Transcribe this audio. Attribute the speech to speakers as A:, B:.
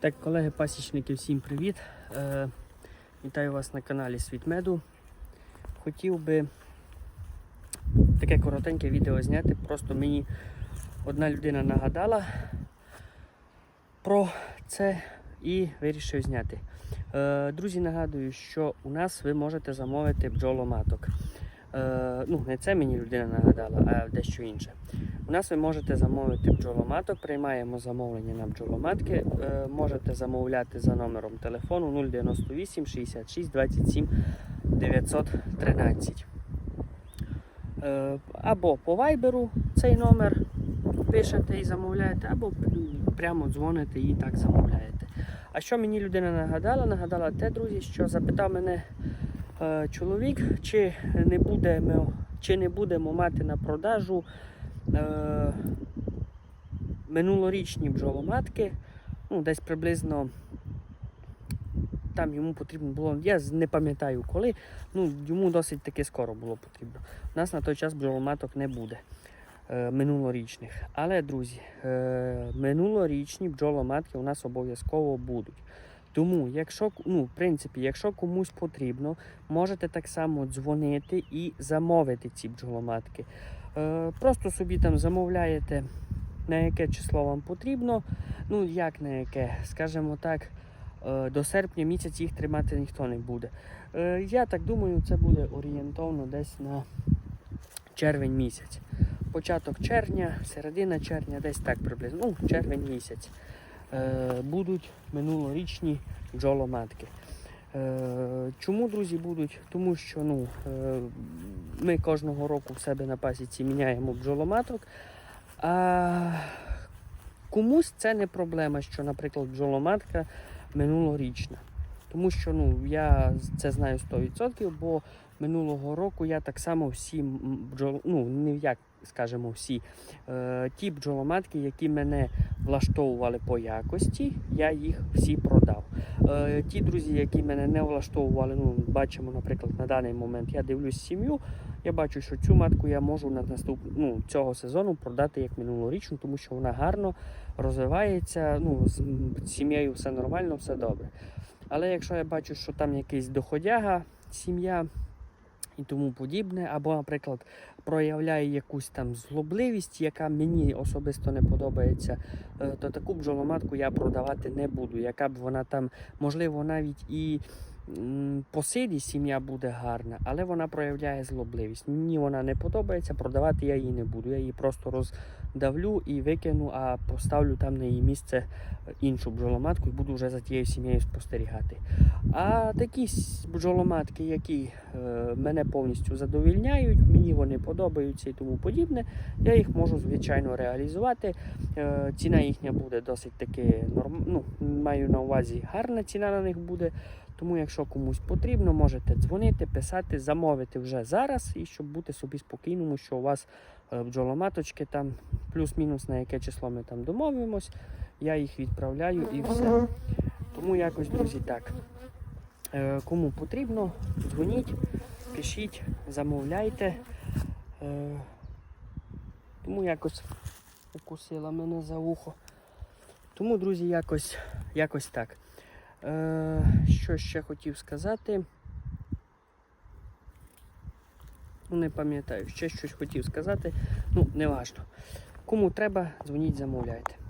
A: Так, колеги-пасічники, всім привіт! Е, вітаю вас на каналі Світ Меду. Хотів би таке коротеньке відео зняти. Просто мені одна людина нагадала про це і вирішив зняти. Е, друзі, нагадую, що у нас ви можете замовити бджоломаток. Е, ну, не це мені людина нагадала, а дещо інше. У нас ви можете замовити бджоломаток, приймаємо замовлення на бджоломатки. Е, можете замовляти за номером телефону 098 66 27 913. Е, або по вайберу цей номер пишете і замовляєте, або прямо дзвоните і так замовляєте. А що мені людина нагадала? Нагадала те, друзі, що запитав мене чоловік, чи не будемо, чи не будемо мати на продажу е, минулорічні бджоломатки, ну, десь приблизно там йому потрібно було, я не пам'ятаю коли, ну, йому досить таки скоро було потрібно. У нас на той час бджоломаток не буде е, минулорічних. Але, друзі, е, минулорічні бджоломатки у нас обов'язково будуть. Тому, якщо, ну, в принципі, якщо комусь потрібно, можете так само дзвонити і замовити ці бджоломатки. Е, просто собі там замовляєте, на яке число вам потрібно. Ну, як на яке, скажімо так, е, до серпня місяць їх тримати ніхто не буде. Е, я так думаю, це буде орієнтовно десь на червень місяць. Початок червня, середина червня, десь так приблизно. Ну, червень місяць. Е, будуть минулорічні бджоломатки. Е, Чому, друзі, будуть? Тому що ну, е, ми кожного року в себе на пасіці міняємо бджоломаток. А комусь це не проблема, що, наприклад, бджоломатка минулорічна. Тому що ну, я це знаю 100%, бо минулого року я так само всі бджол, ну, не як скажімо, всі е, ті бджоломатки, які мене влаштовували по якості, я їх всі продав. Е, ті друзі, які мене не влаштовували, ну, бачимо, наприклад, на даний момент я дивлюсь сім'ю, я бачу, що цю матку я можу на наступ... ну, цього сезону продати як минулорічну, тому що вона гарно розвивається, ну, з сім'єю все нормально, все добре. Але якщо я бачу, що там якийсь доходяга, сім'я і тому подібне, або, наприклад, проявляє якусь там злобливість, яка мені особисто не подобається, е, то таку бджоломатку я продавати не буду. Яка б вона там, можливо, навіть і по силі сім'я буде гарна, але вона проявляє злобливість. Мені вона не подобається, продавати я її не буду. Я її просто роздавлю і викину, а поставлю там на її місце е, іншу бджоломатку і буду вже за тією сім'єю спостерігати. А такі бджоломатки, які е, мене повністю задовільняють, мені вони подобаються і тому подібне, я їх можу звичайно реалізувати. Е, ціна їхня буде досить таки норм... ну, маю на увазі гарна ціна на них буде. Тому, якщо комусь потрібно, можете дзвонити, писати, замовити вже зараз, і щоб бути собі спокійному, що у вас е, бджоломаточки там плюс-мінус на яке число ми там домовимось, я їх відправляю і все. Тому якось, друзі, так. Е, Кому потрібно, дзвоніть, пишіть, замовляйте. Е, Тому якось укусила мене за вухо. Тому, друзі, якось, якось так. Е, Що ще хотів сказати? Ну, не пам'ятаю, ще щось хотів сказати. Ну, не важно. Кому треба, дзвоніть, замовляйте.